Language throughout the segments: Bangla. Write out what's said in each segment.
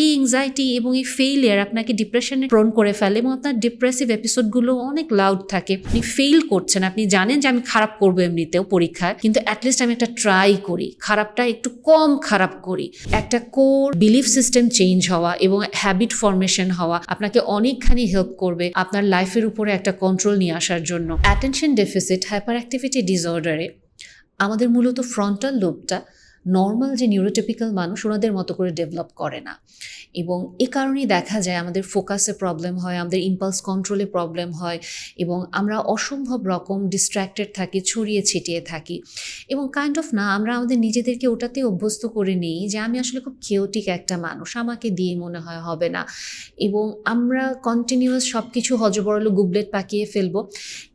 এই এংজাইটি এবং এই ফেইলিয়ার আপনাকে ডিপ্রেশনে প্রণ করে ফেলে এবং আপনার ডিপ্রেসিভ এপিসোডগুলো অনেক লাউড থাকে। আপনি ফেল করছেন, আপনি জানেন যে আমি খারাপ করব এমনিতেও পরীক্ষায়, কিন্তু অ্যাটলিস্ট আমি একটা ট্রাই করি, খারাপটা একটু কম খারাপ করি। একটা কোর বিলিফ সিস্টেম চেঞ্জ হওয়া এবং হ্যাবিট ফর্মেশন হওয়া আপনাকে অনেকখানি হেল্প করবে আপনার লাইফের উপরে একটা কন্ট্রোল নিয়ে আসার জন্য। অ্যাটেনশন ডেফিসিট হাইপার অ্যাক্টিভিটি ডিসঅর্ডারে আমাদের মূলত ফ্রন্টাল লোবটা নর্মাল যে নিউরোটিপিক্যাল মানুষ ওনাদের মতো করে ডেভেলপ করে না। এবং এ কারণেই দেখা যায় আমাদের ফোকাসে প্রবলেম হয়, আমাদের ইম্পালস কন্ট্রোলে প্রবলেম হয় এবং আমরা অসম্ভব রকম ডিস্ট্র্যাক্টেড থাকি, ছড়িয়ে ছিটিয়ে থাকি। এবং কাইন্ড অফ না, আমরা আমাদের নিজেদেরকে ওটাতে অভ্যস্ত করে নিই যে আমি আসলে খুব কেওটিক একটা মানুষ, আমাকে দিয়ে মনে হয় হবে না। এবং আমরা কন্টিনিউয়াস সব কিছু হজবরল গুবলেট পাকিয়ে ফেলব।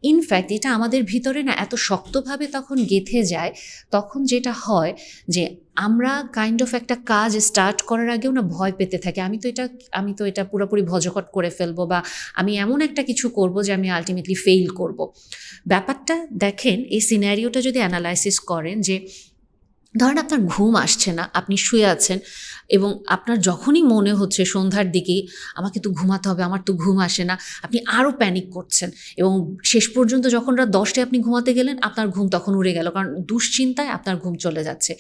ইনফ্যাক্ট এটা আমাদের ভিতরে না এত শক্তভাবে তখন গেথে যায়, তখন যেটা হয় যে আমরা কাইন্ড অফ একটা কাজ স্টার্ট করার আগেও না ভয় পেতে থাকি। আমি তো এটা, আমি তো এটা পুরোপুরি ভজকট করে ফেলব বা আমি এমন একটা কিছু করব যে আমি আলটিমেটলি ফেইল করব। ব্যাপারটা দেখেন, এই সিনারিওটা যদি অ্যানালাইসিস করেন যে ধরেন আপনার ঘুম আসছে না, আপনি শুয়ে আছেন এবং আপনার যখনই মনে হচ্ছে সন্ধ্যার দিকে, আমাকে তো ঘুমাতে হবে, আমার তো ঘুম আসে না, আপনি আরও প্যানিক করছেন এবং শেষ পর্যন্ত যখন রাত দশটায় আপনি ঘুমাতে গেলেন, আপনার ঘুম তখন উড়ে গেল কারণ দুশ্চিন্তায় আপনার ঘুম চলে যাচ্ছে।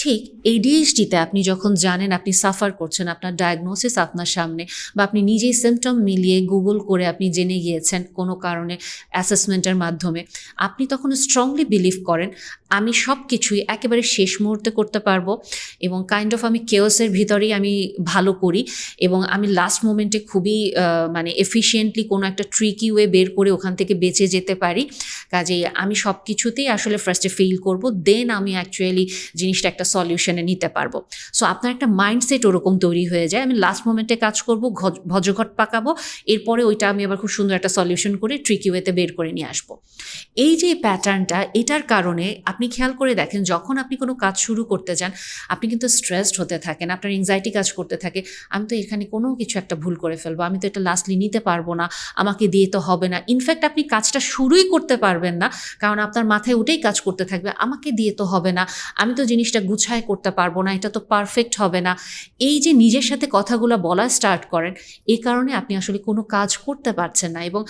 ঠিক এডিএইচডিতে আপনি যখন জানেন, আপনি সাফার করছেন আপনার ডায়াগনোসিস আপনার সামনে বা আপনি নিজেই সিমটম মিলিয়ে গুগল করে আপনি জেনে গিয়েছেন কোনো কারণে অ্যাসেসমেন্টের মাধ্যমে, আপনি তখন স্ট্রংলি বিলিভ করেন আমি সব কিছুই একেবারে শেষ মুহূর্তে করতে পারব এবং কাইন্ড অফ আমি কেওসের ভিতরেই আমি ভালো করি এবং আমি লাস্ট মোমেন্টে খুবই মানে এফিসিয়েন্টলি কোনো একটা ট্রিকি ওয়ে বের করে ওখান থেকে বেঁচে যেতে পারি। কাজেই আমি সব কিছুতেই আসলে ফার্স্টে ফেল করব দেন আমি অ্যাকচুয়ালি জিনিসটা একটা সলিউশনে নিতে পারব। সো আপনার একটা মাইন্ডসেট ওরকম তৈরি হয়ে যায়। আমি লাস্ট মোমেন্টে কাজ করব ভজঘট পাকাবো, এরপরে ওইটা আমি আবার খুব সুন্দর একটা সলিউশন করে ট্রিকি ওয়েতে বের করে নিয়ে আসব। এই যে প্যাটার্নটা এটার কারণে আপনি খেয়াল করে দেখেন, যখন আপনি কোনো কাজ শুরু করতে যান, আপনি কিন্তু স্ট্রেসড হতে থাকেন, আপনার এংজাইটি কাজ করতে থাকে। আমি তো এখানে কোনো কিছু একটা ভুল করে ফেলব, আমি তো এটা লাস্টলি নিতে পারব না, আমাকে দিয়ে তো হবে না। ইনফ্যাক্ট আপনি কাজটা শুরুই করতে পারবেন না, কারণ আপনার মাথায় ওটাই কাজ করতে থাকবে, আমাকে দিয়ে তো হবে না, আমি তো জিনিসটা গুছায় করতে পারব না, এটা তো পারফেক্ট হবে না। এই যে নিজের সাথে কথাগুলো বলা স্টার্ট করেন এই কারণে আপনি আসলে কোনো কাজ করতে পারছেন না এবং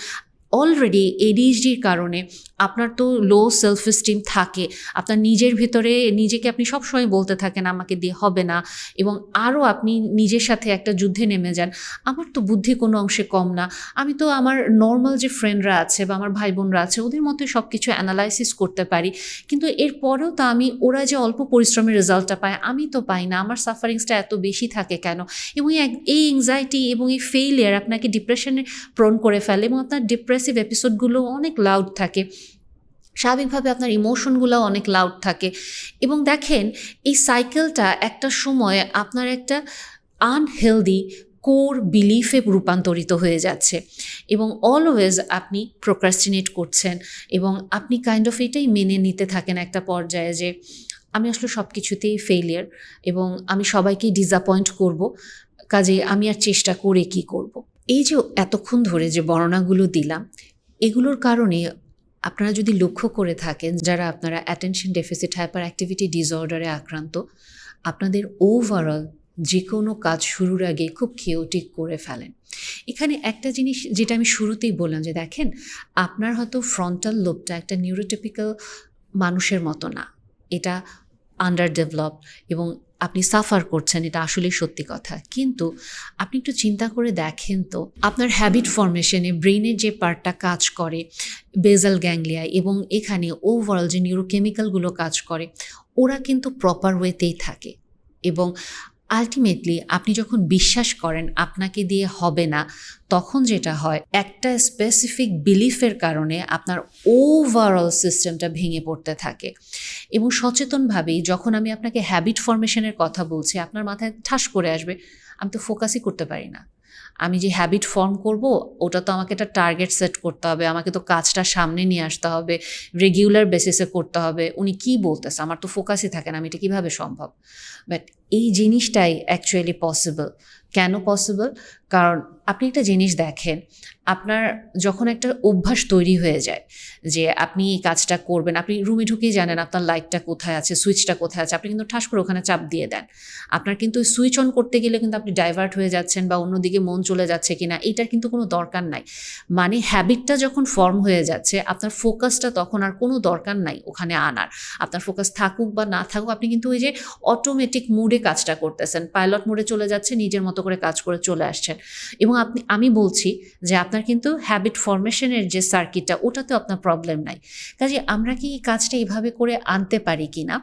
অলরেডি এডিএইচডির কারণে আপনার তো লো সেলফ এস্টিম থাকে। আপনার নিজের ভিতরে, নিজেকে আপনি সবসময় বলতে থাকেন, আমাকে দিয়ে হবে না। এবং আরও আপনি নিজের সাথে একটা যুদ্ধে নেমে যান। আমার তো বুদ্ধি কোনো অংশে কম না। আমি তো আমার নর্মাল যে ফ্রেন্ডরা আছে বা আমার ভাই বোনরা আছে, ওদের মতোই সব কিছু অ্যানালাইসিস করতে পারি। কিন্তু এরপরেও তো আমি, ওরা যে অল্প পরিশ্রমের রেজাল্টটা পায়, আমি তো পাই না। আমার সাফারিংসটা এত বেশি থাকে কেন? এবং এই- এংজাইটি এবং এই ফেইলিয়ার আপনাকে ডিপ্রেশনে প্রণ করে ফেলে এবং আপনার ডিপ্রেসিভ এপিসোডগুলো অনেক লাউড থাকে। স্বাভাবিকভাবে আপনার ইমোশনগুলো অনেক লাউড থাকে। এবং দেখেন, এই সাইকেলটা একটা সময় আপনার একটা আনহেলদি কোর বিলিফে রূপান্তরিত হয়ে যাচ্ছে। এবং অলওয়েজ আপনি প্রোক্রাস্টিনেট করছেন এবং আপনি কাইন্ড অফ এটাই মেনে নিতে থাকেন একটা পর্যায়ে যে, আমি আসলে সব কিছুতেই ফেলিয়ার এবং আমি সবাইকেই ডিসঅ্যাপয়েন্ট করব, কাজে আমি আর চেষ্টা করে কি করব। এই যে এতক্ষণ ধরে যে বর্ণনাগুলো দিলাম, এগুলোর কারণে আপনারা যদি লক্ষ্য করে থাকেন, যারা আপনারা অ্যাটেনশন ডেফিসিট হাইপার অ্যাক্টিভিটি ডিসঅর্ডারে আক্রান্ত, আপনাদের ওভারঅল যে কোনো কাজ শুরুর আগে খুব কেওটিক করে ফেলেন। এখানে একটা জিনিস যেটা আমি শুরুতেই বললাম যে দেখেন, আপনার হয়তো ফ্রন্টাল লোবটা একটা নিউরোটিপিক্যাল মানুষের মতো না। এটা আন্ডার ডেভেলপ এবং আপনি সাফার করছেন, এটা আসলে সত্যি কথা। কিন্তু আপনি একটু চিন্তা করে দেখেন তো, আপনার হ্যাবিট ফর্মেশনে ব্রেনের যে পার্টটা কাজ করে বেজাল গ্যাংলিয়া এবং এখানে ওভারঅল যে নিউরোকেমিক্যালগুলো কাজ করে, ওরা কিন্তু প্রপার ওয়েতেই থাকে। এবং আলটিমেটলি আপনি যখন বিশ্বাস করেন আপনাকে দিয়ে হবে না, তখন যেটা হয়, একটা স্পেসিফিক বিলিফের কারণে আপনার ওভারঅল সিস্টেমটা ভেঙে পড়তে থাকে। এবং সচেতনভাবেই যখন আমি আপনাকে হ্যাবিট ফর্মেশনের কথা বলছি, আপনার মাথায় ঠাস করে আসবে, আমি তো ফোকাসই করতে পারি না। আমি যে হ্যাবিট ফর্ম করব, ওটা তো আমাকে একটা টার্গেট সেট করতে হবে, আমাকে তো কাজটা সামনে নিয়ে আসতে হবে রেগুলার বেসিসে করতে হবে, উনি কি বলতেছে, আমার তো ফোকাসই থাকে না, আমি এটা কীভাবে সম্ভব? বাট এই জিনিসটাই অ্যাকচুয়ালি পসিবল কেন পসিবল কারণ আপনি একটা জিনিস দেখেন, আপনার যখন একটা অভ্যাস তৈরি হয়ে যায়, যে আপনি এই কাজটা করবেন, আপনি রুমে ঢুকেই জানেন আপনার লাইটটা কোথায় আছে সুইচটা কোথায় আছে, আপনি কিন্তু ঠাস করে ওখানে চাপ দিয়ে দেন। আপনার কিন্তু সুইচ অন করতে গেলে কিন্তু আপনি ডাইভার্ট হয়ে যাচ্ছেন বা অন্যদিকে মন চলে যাচ্ছে কিনা, এটার কিন্তু কোনো দরকার নাই। মানে হ্যাবিটটা যখন ফর্ম হয়ে যাচ্ছে, আপনার ফোকাসটা তখন আর কোনো দরকার নাই ওখানে আনার। আপনার ফোকাস থাকুক বা না থাকুক, আপনি কিন্তু ওই যে অটোমেটিক মুডে কাজটা করতেছেন। পাইলট মোডে চলে যাচ্ছে নিজের মতো করে কাজ করে চলে আসছেন। এবং আপনি, আমি বলছি যে আপনার কিন্তু হ্যাবিট ফরমেশনের যে সার্কিটটা ওটাতে আপনার প্রবলেম নাই। কাজে আমরা কি কাজটা এইভাবে করে আনতে পারি কি না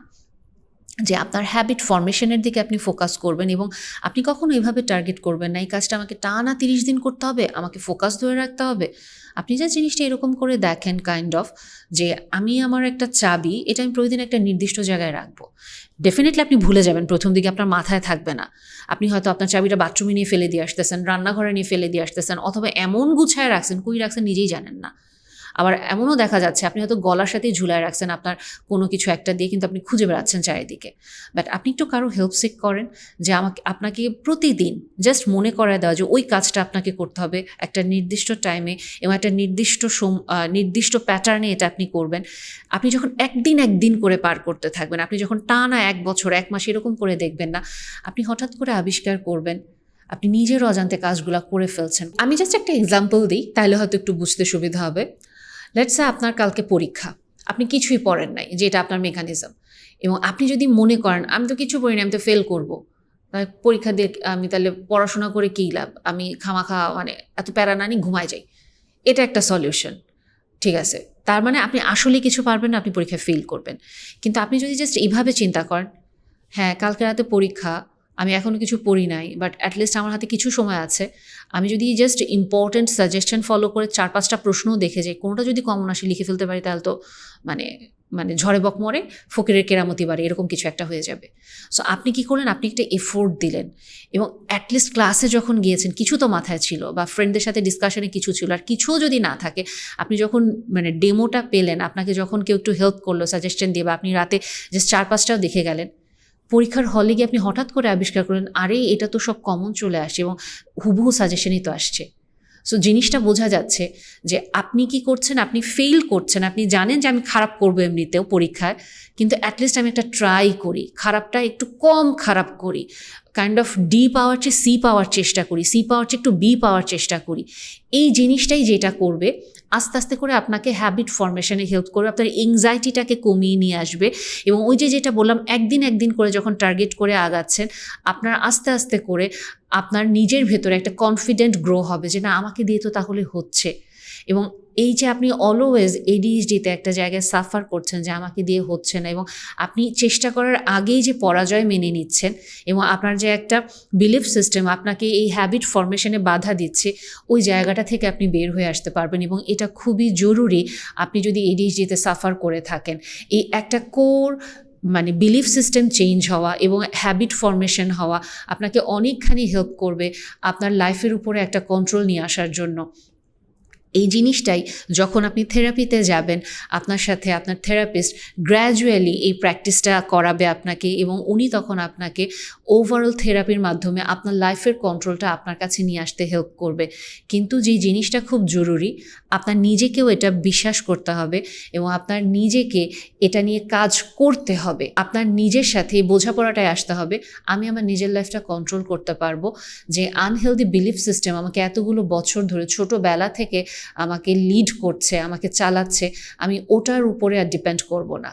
যে আপনার হ্যাবিট ফরমেশনের দিকে আপনি ফোকাস করবেন এবং আপনি কখনো এভাবে টার্গেট করবেন না। এই কাজটা আমাকে টানা তিরিশ দিন করতে হবে, আমাকে ফোকাস ধরে রাখতে হবে। আপনি যে জিনিসটা এরকম করে দেখেন কাইন্ড অফ যে আমি আমার একটা চাবি, এটা আমি প্রতিদিন একটা নির্দিষ্ট জায়গায় রাখব। ডেফিনেটলি আপনি ভুলে যাবেন, প্রথম দিকে আপনার মাথায় থাকবে না। আপনি হয়তো আপনার চাবিটা বাথরুমে নিয়ে ফেলে দিয়ে আসতেছেন, রান্নাঘরে নিয়ে ফেলে দিয়ে আসতেছেন, অথবা এমন গুছায় রাখছেন, কই রাখছেন নিজেই জানেন না। আবার এমনও দেখা যাচ্ছে, আপনি হয়তো গলার সাথেই ঝুলায় রাখছেন আপনার কোনো কিছু একটা দিয়ে, কিন্তু আপনি খুঁজে বেড়াচ্ছেন চারিদিকে। বাট আপনি একটু কারও হেল্প সিক করেন যে আমাকে, আপনাকে প্রতিদিন জাস্ট মনে করায় দেওয়া যে ওই কাজটা আপনাকে করতে হবে। একটা নির্দিষ্ট টাইমে এবং একটা নির্দিষ্ট সম- নির্দিষ্ট প্যাটার্নে এটা আপনি করবেন। আপনি যখন একদিন একদিন করে পার করতে থাকবেন, আপনি যখন টানা এক বছর, এক মাস এরকম করে দেখবেন না, আপনি হঠাৎ করে আবিষ্কার করবেন, আপনি নিজের অজান্তে কাজগুলো করে ফেলছেন। আমি জাস্ট একটা এক্সাম্পল দিই, তাহলে হয়তো একটু বুঝতে সুবিধা হবে। লেটসে আপনার কালকে পরীক্ষা। আপনি কিছুই পড়েন নাই, যে এটা আপনার মেকানিজম এবং আপনি যদি মনে করেন, আমি তো কিছু পড়িনি, আমি তো ফেল করব। পরীক্ষা দিয়ে আমি তাহলে পড়াশোনা করে কী লাভ? আমি খামাখা মানে এত প্যারা না ঘুমায় যাই। এটা একটা সলিউশন ঠিক আছে? তার মানে আপনি আসলে কিছু পারবেন না, আপনি পরীক্ষায় ফেল করবেন। কিন্তু আপনি যদি জাস্ট এইভাবে চিন্তা করেন হ্যাঁ কালকে রাতে পরীক্ষা আমি এখনও কিছু পড়ি নাই বাট অ্যাটলিস্ট আমার হাতে কিছু সময় আছে। আমি যদি জাস্ট ইম্পর্ট্যান্ট সাজেশন ফলো করে চার পাঁচটা প্রশ্নও দেখে যাই, কোনোটা যদি কমন আসে লিখে ফেলতে পারি, তাহলে তো মানে মানে ঝড়ে বক মরে ফকিরের কেরামতি বাড়ে, এরকম কিছু একটা হয়ে যাবে। সো আপনি কি করলেন? আপনি একটা এফোর্ট দিলেন। এবং অ্যাটলিস্ট ক্লাসে যখন গিয়েছেন, কিছু তো মাথায় ছিল বা ফ্রেন্ডদের সাথে ডিসকাশনে কিছু ছিল, আর কিছুও যদি না থাকে, আপনি যখন মানে ডেমোটা পেলেন, আপনাকে যখন কেউ একটু হেল্প করল সাজেশন দিয়ে বা আপনি রাতে জাস্ট চার পাঁচটাও দেখে গেলেন পরীক্ষার হলে গিয়ে আপনি হঠাৎ করে আবিষ্কার করলেন আরে, এটা তো সব কমন চলে আসছে এবং হুবহু সাজেশনই তো আসছে। সো জিনিসটা বোঝা যাচ্ছে যে আপনি কি করছেন, আপনি ফেল করছেন, আপনি জানেন যে আমি খারাপ করব এমনিতেও পরীক্ষায়, কিন্তু অ্যাটলিস্ট আমি একটা ট্রাই করি, খারাপটা একটু কম খারাপ করি। কাইন্ড অফ ডি পাওয়ার চেয়ে সি পাওয়ার চেষ্টা করি সি পাওয়ার চেয়ে একটু বি পাওয়ার চেষ্টা করি। এই জিনিসটাই যেটা করবে, আস্তে আস্তে করে আপনাকে হ্যাবিট ফরমেশনে হেল্প করবে, আপনার এংজাইটিটাকে কমিয়ে নিয়ে আসবে এবং ওই যে যেটা বললাম, একদিন একদিন করে যখন টার্গেট করে আগাচ্ছেন, আপনার আস্তে আস্তে করে আপনার নিজের ভেতরে একটা কনফিডেন্ট গ্রো হবে যে, না, আমাকে দিয়ে তো তাহলে হচ্ছে। এবং এই যে আপনি অলওয়েজ এডিএসডিতে একটা জায়গায় সাফার করছেন যে আমাকে দিয়ে হচ্ছে না এবং আপনি চেষ্টা করার আগেই যে পরাজয় মেনে নিচ্ছেন এবং আপনার যে একটা বিলিফ সিস্টেম আপনাকে এই হ্যাবিট ফরমেশনে বাধা দিচ্ছে, ওই জায়গাটা থেকে আপনি বের হয়ে আসতে পারবেন এবং এটা খুবই জরুরি আপনি যদি এডিএইচডিতে সাফার করে থাকেন। এই একটা কোর মানে বিলিফ সিস্টেম চেঞ্জ হওয়া এবং হ্যাবিট ফরমেশন হওয়া আপনাকে অনেকখানি হেল্প করবে আপনার লাইফের উপরে একটা কন্ট্রোল নিয়ে আসার জন্য। এই জিনিসটাই যখন আপনি থেরাপিতে যাবেন, আপনার সাথে আপনার থেরাপিস্ট গ্র্যাজুয়ালি এই প্র্যাকটিসটা করাবে আপনাকে এবং উনি তখন আপনাকে ওভারঅল থেরাপির মাধ্যমে আপনার লাইফের কন্ট্রোলটা আপনার কাছে নিয়ে আসতে হেল্প করবে। কিন্তু যে জিনিসটা খুব জরুরি, আপনার নিজেকেও এটা বিশ্বাস করতে হবে এবং আপনার নিজেকে এটা নিয়ে কাজ করতে হবে। আপনার নিজের সাথে বোঝাপড়াটায় আসতে হবে, আমি আমার নিজের লাইফটা কন্ট্রোল করতে পারব। যে আনহেলদি বিলিফ সিস্টেম আমাকে এতগুলো বছর ধরে ছোটোবেলা থেকে আমাকে লিড করছে আমাকে চালাচ্ছে আমি ওটার উপরে আর ডিপেন্ড করব না।